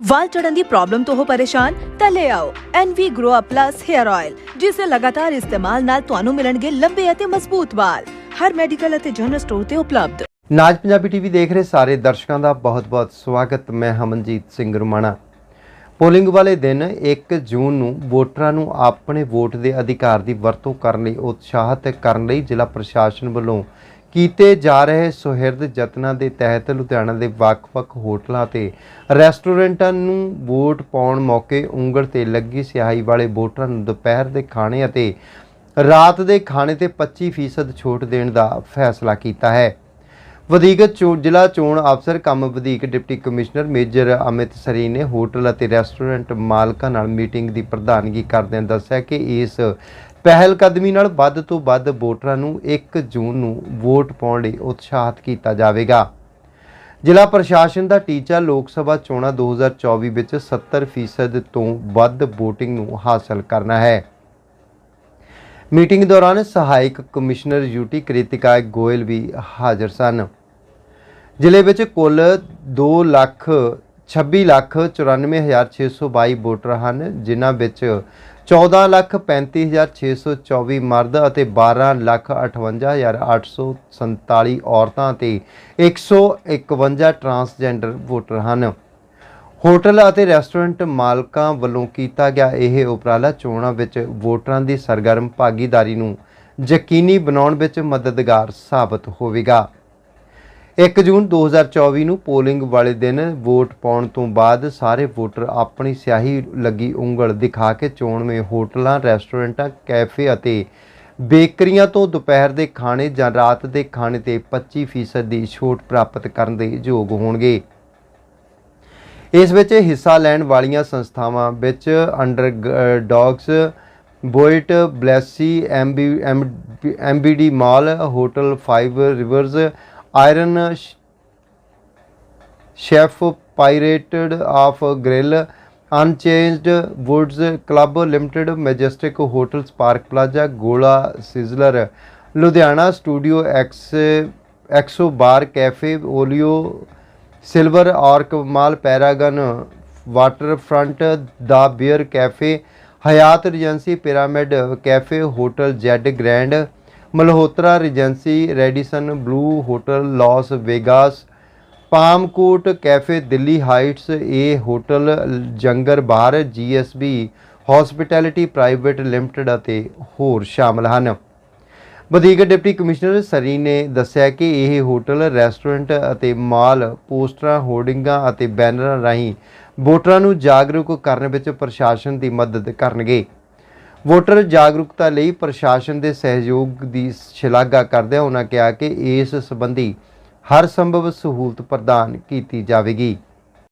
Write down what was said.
ਵਾਲ ਝੜਨ ਦੀ problem ਤੋਂ ਹੋ ਪਰੇਸ਼ਾਨ, ਤਾਂ ਲੈ ਆਓ NV Grow Up Plus Hair Oil ਜਿਸ ਦੇ ਲਗਾਤਾਰ ਇਸਤੇਮਾਲ ਨਾਲ ਤੁਹਾਨੂੰ ਮਿਲਣਗੇ ਲੰਬੇ ਅਤੇ ਮਜ਼ਬੂਤ ਵਾਲ। ਹਰ ਮੈਡੀਕਲ ਅਤੇ ਜਨਰਲ ਸਟੋਰ ਤੇ ਉਪਲਬਧ। ਨਾਜ ਪੰਜਾਬੀ ਟੀਵੀ ਦੇਖ ਰਹੇ ਸਾਰੇ ਦਰਸ਼ਕਾਂ ਦਾ ਬਹੁਤ-ਬਹੁਤ ਸਵਾਗਤ। ਮੈਂ ਹਮਨਜੀਤ ਸਿੰਘ ਰੁਮਾਣਾ। ਪੋਲਿੰਗ ਵਾਲੇ ਦਿਨ 1 ਜੂਨ ਨੂੰ ਵੋਟਰਾਂ ਨੂੰ ਆਪਣੇ ਵੋਟ ਦੇ ਅਧਿਕਾਰ ਦੀ ਵਰਤੋਂ ਕਰਨ ਲਈ ਉਤਸ਼ਾਹਤ ਕਰਨ ਲਈ ਜ਼ਿਲ੍ਹਾ ਪ੍ਰਸ਼ਾਸਨ ਵੱਲੋਂ ਕੀਤੇ ਜਾ ਰਹੇ ਸੁਹਿਰਦ ਯਤਨਾਂ ਦੇ ਤਹਿਤ ਲੁਧਿਆਣਾ ਦੇ ਵੱਖ-ਵੱਖ ਹੋਟਲਾਂ ਤੇ ਰੈਸਟੋਰੈਂਟਾਂ ਨੂੰ ਵੋਟ ਪਾਉਣ ਮੌਕੇ ਉਂਗਲ ਤੇ ਲੱਗੀ ਸਿਆਹੀ ਵਾਲੇ ਵੋਟਰਾਂ ਨੂੰ ਦੁਪਹਿਰ ਦੇ ਖਾਣੇ ਅਤੇ ਰਾਤ ਦੇ ਖਾਣੇ ਤੇ 25% ਛੋਟ ਦੇਣ ਦਾ ਫੈਸਲਾ ਕੀਤਾ ਹੈ। ਵਧੀਕ ਚੋ- ਜ਼ਿਲ੍ਹਾ ਚੋਣ ਅਫਸਰ ਕੰਮ ਵਧੀਕ ਡਿਪਟੀ ਕਮਿਸ਼ਨਰ ਮੇਜਰ ਅਮਿਤ ਸਰੀ ਨੇ ਹੋਟਲ ਅਤੇ ਰੈਸਟੋਰੈਂਟ ਮਾਲਕਾਂ ਨਾਲ ਮੀਟਿੰਗ ਦੀ ਪ੍ਰਧਾਨਗੀ ਕਰਦਿਆਂ ਦੱਸਿਆ ਕਿ ਇਸ ਪਹਿਲ ਕਦਮੀ ਨਾਲ ਵੱਧ ਤੋਂ ਵੱਧ ਵੋਟਰਾਂ ਨੂੰ 1 ਜੂਨ ਨੂੰ ਵੋਟ ਪਾਉਣ ਲਈ ਉਤਸ਼ਾਹਿਤ ਕੀਤਾ ਜਾਵੇਗਾ। ਜ਼ਿਲ੍ਹਾ ਪ੍ਰਸ਼ਾਸਨ ਦਾ ਟੀਚਾ ਲੋਕ ਸਭਾ ਚੋਣਾਂ 2024 ਵਿੱਚ 70% ਤੋਂ ਵੱਧ VOTING ਨੂੰ ਹਾਸਲ ਕਰਨਾ ਹੈ। ਮੀਟਿੰਗ ਦੌਰਾਨ ਸਹਾਇਕ ਕਮਿਸ਼ਨਰ ਯੂਟੀ ਕ੍ਰਿਤਿਕਾ ਗੋਇਲ ਵੀ ਹਾਜ਼ਰ ਸਨ। ਜ਼ਿਲ੍ਹੇ ਵਿੱਚ ਕੁੱਲ 2 ਲੱਖ 26 ਲੱਖ 94622 ਵੋਟਰ ਹਨ, ਜਿਨ੍ਹਾਂ ਵਿੱਚ 14 ਲੱਖ 35624 ਮਰਦ ਅਤੇ 12 ਲੱਖ 58847 ਔਰਤਾਂ ਤੇ 151 ਟਰਾਂਸਜੈਂਡਰ ਵੋਟਰ ਹਨ। ਹੋਟਲ ਅਤੇ ਰੈਸਟੋਰੈਂਟ ਮਾਲਕਾਂ ਵੱਲੋਂ ਕੀਤਾ ਗਿਆ ਇਹ ਉਪਰਾਲਾ ਚੋਣਾਂ ਵਿੱਚ ਵੋਟਰਾਂ ਦੀ ਸਰਗਰਮ ਭਾਗੀਦਾਰੀ ਨੂੰ ਯਕੀਨੀ ਬਣਾਉਣ ਵਿੱਚ ਮਦਦਗਾਰ ਸਾਬਤ ਹੋਵੇਗਾ। 1 ਜੂਨ 2024 ਨੂੰ ਪੋਲਿੰਗ ਵਾਲੇ ਦਿਨ ਵੋਟ ਪਾਉਣ ਤੋਂ ਬਾਅਦ ਸਾਰੇ ਵੋਟਰ ਆਪਣੀ ਸਿਆਹੀ ਲੱਗੀ ਉਂਗਲ ਦਿਖਾ ਕੇ ਚੋਣਵੇਂ ਹੋਟਲਾਂ, ਰੈਸਟੋਰੈਂਟਾਂ, ਕੈਫੇ ਅਤੇ ਬੇਕਰੀਆਂ ਤੋਂ ਦੁਪਹਿਰ ਦੇ ਖਾਣੇ ਜਾਂ ਰਾਤ ਦੇ ਖਾਣੇ ਤੇ 25% ਦੀ ਛੋਟ ਪ੍ਰਾਪਤ ਕਰਨ ਦੇ ਯੋਗ ਹੋਣਗੇ। ਇਸ ਵਿੱਚ ਹਿੱਸਾ ਲੈਣ ਵਾਲੀਆਂ ਸੰਸਥਾਵਾਂ ਵਿੱਚ ਅੰਡਰ ਡੌਗਸ, ਬੋਇਟ, ਬਲੈਸੀ MBD mall, hotel 5 rivers iron chef pirated of grill unchanged woods club limited majestic hotel spark plaza Gola sizzler Ludhiana studio X exo bar cafe ਓਲੀਓ silver arc mall paragon water front the beer cafe Hyatt Regency pyramid cafe hotel Z grand Malhotra regency Radisson blue hotel Las Vegas Palmcourt cafe Delhi heights A hotel ਜੰਗਰ bar GSB hospitality private limited ਅਤੇ ਹੋਰ ਸ਼ਾਮਲ ਹਨ। ਵਧੀਕ deputy commissioner ਸਰੀ ਨੇ ਦੱਸਿਆ ਕਿ ਇਹ hotel restaurant ਅਤੇ ਮਾਲ, ਪੋਸਟਰਾਂ, ਹੋਰਡਿੰਗਾਂ ਅਤੇ ਬੈਨਰਾਂ ਰਾਹੀਂ ਵੋਟਰਾਂ ਨੂੰ ਜਾਗਰੂਕ ਕਰਨ ਵਿੱਚ ਪ੍ਰਸ਼ਾਸਨ ਦੀ ਮਦਦ ਕਰਨਗੇ। ਵੋਟਰ ਜਾਗਰੂਕਤਾ ਲਈ ਪ੍ਰਸ਼ਾਸਨ ਦੇ ਸਹਿਯੋਗ ਦੀ ਸ਼ਲਾਘਾ ਕਰਦਿਆਂ ਉਹਨਾਂ ਕਿਹਾ ਕਿ ਇਸ ਸੰਬੰਧੀ ਹਰ ਸੰਭਵ ਸਹੂਲਤ ਪ੍ਰਦਾਨ ਕੀਤੀ ਜਾਵੇਗੀ।